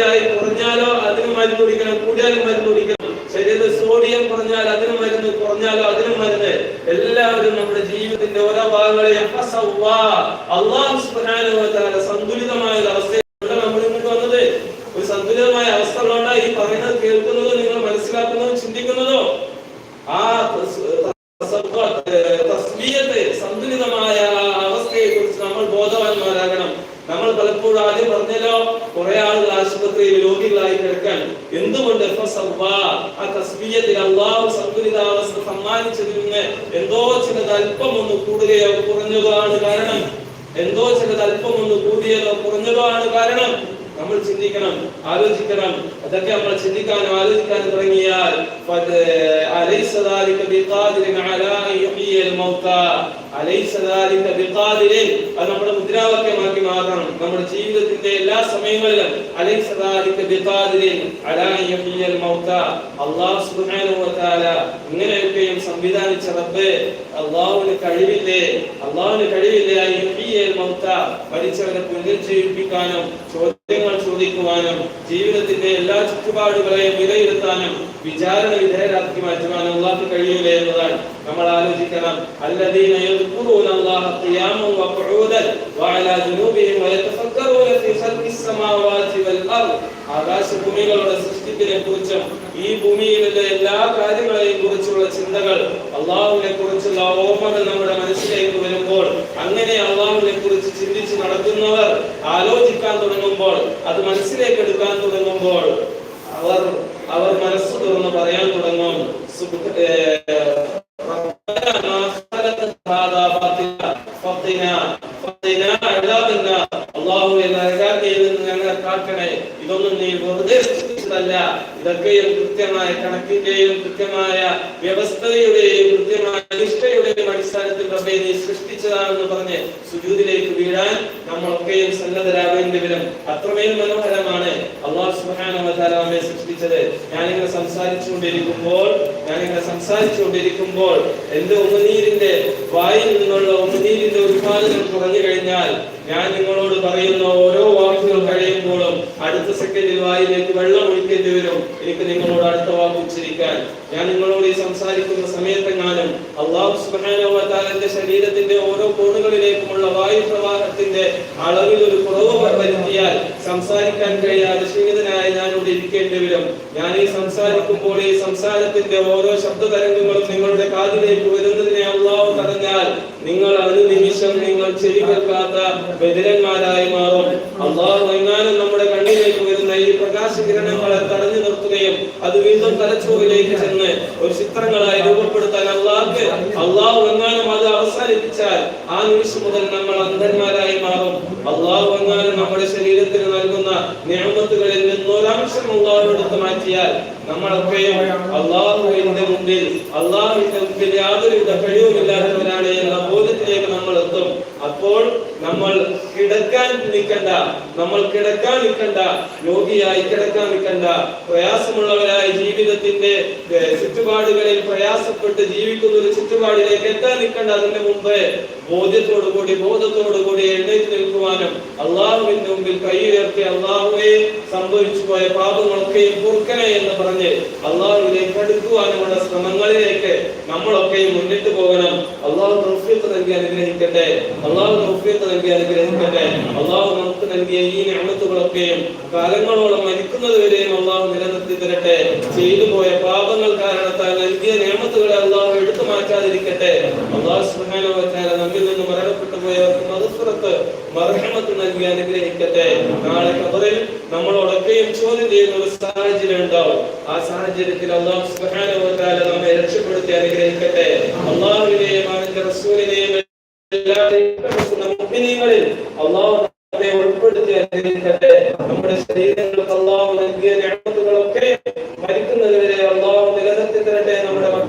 അമിതപടിയായി കുറഞ്ഞാലോ അതിന് മരുന്ന് കുടിക്കണം കൂടിയാലും മരുന്ന് കുടിക്കണം. ശരീരത്തിൽ സോഡിയം കുറഞ്ഞാൽ അതിന് മരുന്ന് കുറഞ്ഞാലോ അതിന് മരുന്ന്. എല്ലാവരും നമ്മുടെ ജീവിതത്തിന്റെ ഓരോ ഭാഗങ്ങളെയും. അള്ളാഹു സന്തുലിതമായ ഒരു അവസ്ഥയിലൂടെ നമ്മൾ ഇങ്ങോട്ട് വന്നത്. ഒരു സന്തുലിതമായ അവസ്ഥ ഉള്ളതുകൊണ്ട് ഈ പറയുന്നത് കേൾക്കുന്നതോ നിങ്ങൾ മനസ്സിലാക്കുന്നതോ ചിന്തിക്കുന്നതോ. ആ സന്തുലിതമായ അവസ്ഥയെ കുറിച്ച് നമ്മൾ ബോധവാന്മാരാകണം. നമ്മൾ പലപ്പോഴും ആദ്യം പറഞ്ഞല്ലോ കുറെ ആളുകൾ ആശുപത്രിയിൽ രോഗികളായി കിടക്കാൻ. എന്തുകൊണ്ട്? ആ സന്തുലിതാവസ്ഥ സമ്മാനിച്ചതിൽ നിന്ന് എന്തോ ചിലത് അല്പം ഒന്ന് കൂടുകയോ കുറഞ്ഞതോ ആണ് കാരണം. എന്തോ ചിലത് അല്പം ഒന്ന് കൂടിയതോ കുറഞ്ഞതോ ആണ് കാരണം. നമ്മൾ ചിന്തിക്കണം ആലോചിക്കണം. അതൊക്കെ നമ്മൾ ചിന്തിക്കാനും ആലോചിക്കാനും തുടങ്ങിയാൽ അത് നമ്മുടെ മുദ്രാവാക്യമാക്കി മാറണം നമ്മുടെ ജീവിതത്തിന്റെ എല്ലാ സമയങ്ങളിലും ഇങ്ങനെയൊക്കെയും സംവിധാനിച്ച റബ്ബ്. അള്ളാഹുവിന് കഴിവില്ലേ? അള്ളാഹുവിന് കഴിവില്ലേ അൻ യുഹ്യിയൽ മൗത മരിച്ചവരെ പുനരുജ്ജീവിപ്പിക്കാനും ചോദ്യങ്ങൾ ചോദിക്കുവാനും ജീവിതത്തിന്റെ എല്ലാ ചുറ്റുപാടുകളെയും വിലയിരുത്താനും വിചാരണ വിധേയരാക്കി മാറ്റുവാനും അള്ളാഹ് കഴിയൂലേ എന്നതാണ് നമ്മൾ ആലോചിക്കണം الذين يذكرون الله قياما وقعودا وعلى جنوبهم ويتفكرون في خلق السماوات والارض ആകാശഭൂമികളുടെ സൃഷ്ടിപ്പിനെ കുറിച്ചും ഈ ഭൂമിയിലെ എല്ലാ ജീവിതത്തെ കുറിച്ചുള്ള ചിന്തകൾ അള്ളാഹുവിനെ കുറിച്ചുള്ള ഓർമ്മകൾ നമ്മുടെ മനസ്സിലേക്ക് വരുമ്പോൾ അങ്ങനെ അള്ളാഹുവിനെ കുറിച്ച് ചിന്തിച്ച് നടക്കുന്നവർ ആലോചിക്കാൻ തുടങ്ങുമ്പോൾ അത് മനസ്സിലേക്ക് എടുക്കാൻ തുടങ്ങുമ്പോൾ അവർ അവർ മനസ്സ് തുറന്ന് പറയാൻ തുടങ്ങും. ഇതൊന്നും നീ വെറുതെ സൃഷ്ടിച്ചതല്ല ഇതൊക്കെയും കൃത്യമായ കണക്കിന്റെയും കൃത്യമായ വ്യവസ്ഥയുടെയും കൃത്യമായ നിഷ്ഠയുടെയും അടിസ്ഥാനത്തിൽ നീ സൃഷ്ടിച്ചതാണെന്ന് പറഞ്ഞ് സുജൂതിലേക്ക് വീഴാൻ നമ്മളൊക്കെയും സന്നദ്ധരാകേണ്ടി വരും അത്രമേൽ മനോഹരമാണ് അള്ളാഹു തആല നമ്മെ സൃഷ്ടിച്ചത്. ഞാനിങ്ങനെ സംസാരിച്ചുകൊണ്ടിരിക്കുമ്പോൾ ഞാനിങ്ങനെ സംസാരിച്ചുകൊണ്ടിരിക്കുമ്പോൾ എന്റെ ഉമനീരിന്റെ വായിൽ നിന്നുള്ള ഉമനീരിന്റെ ഉത്പാദനം കുറഞ്ഞു കഴിഞ്ഞാൽ ഞാൻ നിങ്ങളോട് പറയുന്ന ഓരോ വാക്കുകൾ കഴിയുമ്പോഴും അടുത്ത സെക്കൻഡിൽ വായിലേക്ക് വെള്ളം ഒഴിക്കേണ്ടി വരും. എനിക്ക് നിങ്ങളോട് അടുത്ത വാക്ക് ഉച്ചരിക്കാൻ. ഞാൻ നിങ്ങളോട് ഈ സംസാരിക്കുന്ന സമയത്തെങ്ങാനും അള്ളാഹു തആല ശരീരത്തിന്റെ ഓരോ കോണുകളിലേക്കുമുള്ള വായു പ്രവാഹത്തിന്റെ അളവിൽ ഒരു കുറവ് വരുത്തിയാൽ സംസാരിക്കാൻ കഴിയാതെ ക്ഷീണിതനായി ഞാൻ ഇവിടെ ഇരിക്കേണ്ടി വരും. ഞാൻ ഈ സംസാരിക്കുമ്പോൾ ഈ സംസാരത്തിന്റെ ഓരോ ശബ്ദ തരംഗങ്ങളും നിങ്ങളുടെ കാതിലേക്ക് വരുന്നതിനെ അള്ളാഹു തടഞ്ഞാൽ നിങ്ങൾ അനുനിമിഷം നിങ്ങൾ ചെവി കേൾക്കാത്ത ബദിരന്മാരായി മാറും. അള്ളാഹു എങ്ങാനും നമ്മുടെ കണ്ണിലേക്ക് വരുന്ന ഈ പ്രകാശകിരണങ്ങളെ തടഞ്ഞു നിർത്തുകയും അത് വീണ്ടും തലച്ചോറിലേക്ക് ചെന്ന് ഒരു ചിത്രങ്ങളായി രൂപപ്പെടുത്താൻ അള്ളാഹ് അള്ളാഹു എങ്ങാനും അത് അവസാനിപ്പിച്ചാൽ ആ നിമിഷം മുതൽ നമ്മൾ അന്ധന്മാരായി മാറും. അള്ളാഹു എങ്ങാനും നമ്മുടെ ശരീരത്തിന് നൽകുന്ന നിയമത്തുകളിൽ നിന്നൊരാംശം അള്ളാഹു മാറ്റിയാൽ നമ്മളൊക്കെയും അള്ളാഹുവിന്റെ മുമ്പിൽ അള്ളാഹുവിന്റെ മുമ്പിൽ യാതൊരുവിധ കഴിവുമില്ലാത്തവരാണ് എന്ന ബോധത്തിലേക്ക് നമ്മൾ എത്തും. അപ്പോൾ നമ്മൾ കിടക്കാൻ നിൽക്കണ്ട നമ്മൾ കിടക്കാൻ നിൽക്കണ്ട രോഗിയായി കിടക്കാൻ നിൽക്കണ്ട പ്രയാസമുള്ളവരായി ജീവിതത്തിന്റെ ചുറ്റുപാടുകളിൽ പ്രയാസപ്പെട്ട് ജീവിക്കുന്ന ഒരു ചുറ്റുപാടിലേക്ക് എത്താൻ നിൽക്കണ്ട. അതിന് കൂടി ബോധത്തോടു കൂടി എഴുന്നേറ്റ് നിൽക്കുവാനും അള്ളാഹുവിന്റെ മുമ്പിൽ കൈ ഉയർത്തി അള്ളാഹുവെ സംഭവിച്ചു പോയ പാപങ്ങളൊക്കെയും പൊറുക്കണേ എന്ന് പറഞ്ഞ് അള്ളാഹുവിലേക്ക് അടുക്കുവാനുമുള്ള ശ്രമങ്ങളിലേക്ക് നമ്മളൊക്കെയും മുന്നിട്ട് പോകണം. അള്ളാഹു തൗഫീഖ് നൽകി അനുഗ്രഹിക്കട്ടെ. അള്ളാഹു തൗഫീഖ് നൽകി അനുഗ്രഹിക്കട്ടെ. അള്ളാഹു നമുക്ക് നൽകിയ ഈ നിഅമത്തുകളൊക്കെയും കാലങ്ങളോളം മരിക്കുന്നത് വരെയും അള്ളാഹു നിലനിർത്തി തരട്ടെ. ചെയ്തു പോയ പാപങ്ങൾ കാരണത്താൽ നൽകിയ നിയമത്തുകളെ അള്ളാഹു എടുത്തു മാറ്റാതിരിക്കട്ടെ. അള്ളാഹു തആല നമ്മിൽ നിന്ന് മരണപ്പെട്ടു പോയവർക്ക് മഗ്ഫിറത്ത് മർഹമത്ത് നൽകി അനുഗ്രഹിക്കട്ടെ. നാളെ കബറിൽ നമ്മളോടൊക്കെയും ചോദ്യം ചെയ്യുന്ന ഒരു സാഹചര്യം ഉണ്ടാവും. ആ സാഹചര്യത്തിൽ അള്ളാഹു രക്ഷപ്പെടുത്തി അനുഗ്രഹിക്കട്ടെ. അള്ളാഹുവിനെയും അവന്റെ റസൂലിനെയും എല്ലാവരെയും ഉൾപ്പെടുത്തി അനുഗ്രഹിക്കട്ടെ.